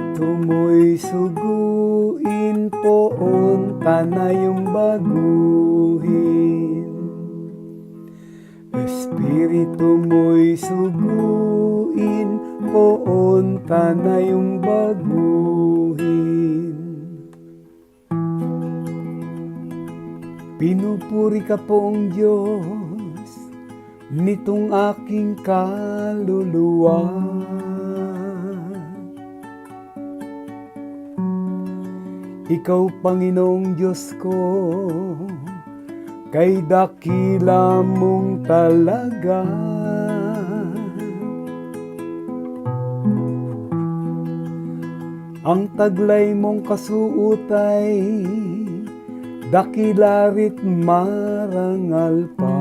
Espiritu mo'y suguin poon tanayong baguhin Espiritu mo'y suguin poon tanayong baguhin Pinupuri ka poong Diyos nitong aking kaluluwa. Ikaw, Panginoong Diyos ko, kay dakila mong talaga. Ang taglay mong kasuotay, dakilarit marangal pa.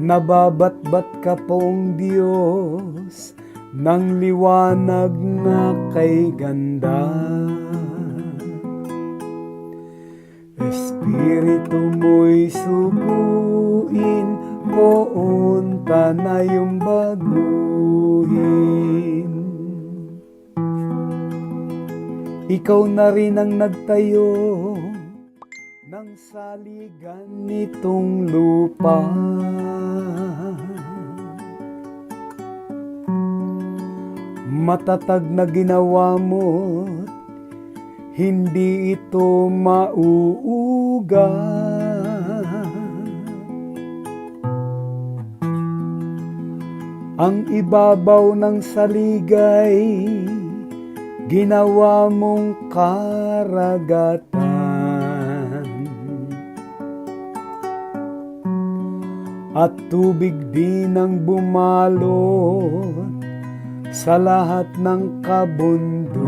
Nababatbat ka pong Diyos ng liwanag na kay ganda. Espiritu mo'y suguin, poon tanayong baguhin. Ikaw na rin ang nagtayo ng saligan nitong lupa. Matatag na ginawa mo, hindi ito mauuga. Ang ibabaw ng saligay, ginawa mong karagatan. At tubig din ang bumalot sa lahat ng kabundukan.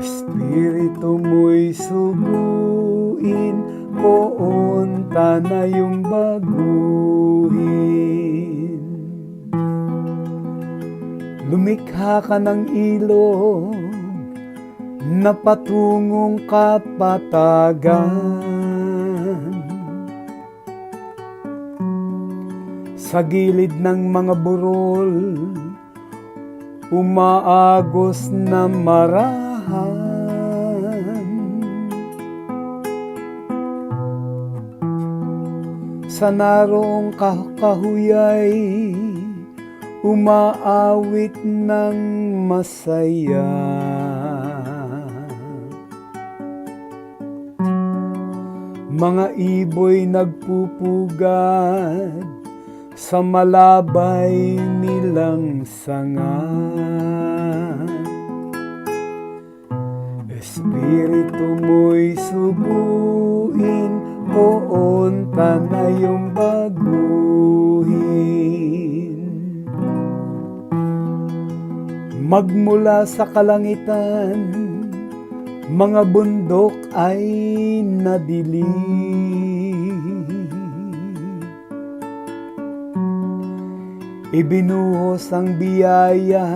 Espiritu mo'y suguin, poon tanayong baguhin. Lumikha ka ng ilog na patungong kapatagan. Sa gilid ng mga burol, umaagos na marahan. Sa narong kah- kahuyay, umaawit ng masaya. Mga iboy nagpupugad sa malabay nilang sanga. Espiritu mo'y subuin, poon tanayong baguhin. Magmula sa kalangitan, mga bundok ay nadilim. Ibinuhos ang biyaya,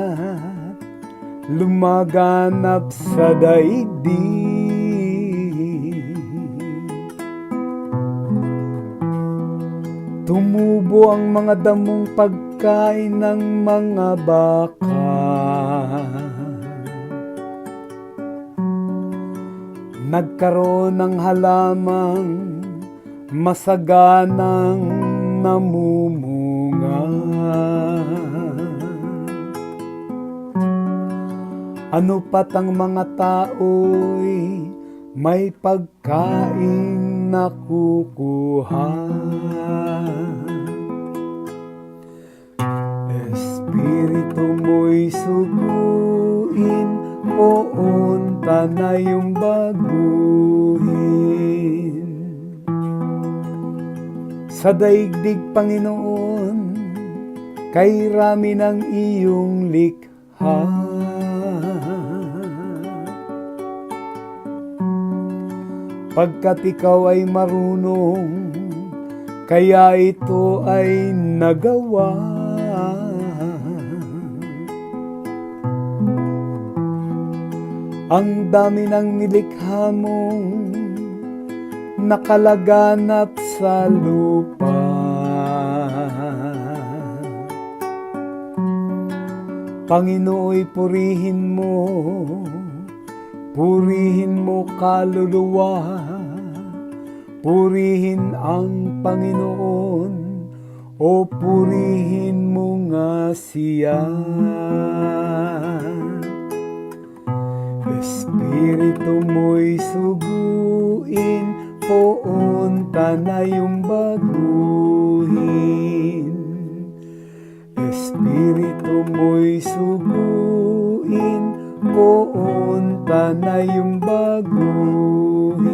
lumaganap sa daigdig. Tumubo ang mga damong pagkain ng mga baka. Nagkaroon ng halamang masaganang namumunga. Ano pat ang mga tao'y may pagkain nakukuha. Espiritu mo'y suguin, poon tanayong baguhin. Sa daigdig, Panginoon, kay rami ng iyong likha. Pagkat ikaw ay marunong, kaya ito ay nagawa. Ang dami ng nilikha mong nakalaganap sa lupa. Panginooy purihin mo, purihin mo kaluluwa, purihin ang Panginoon, o purihin mo nga siya. Espiritu mo'y suguin, poon na yung Panay yung baguhin.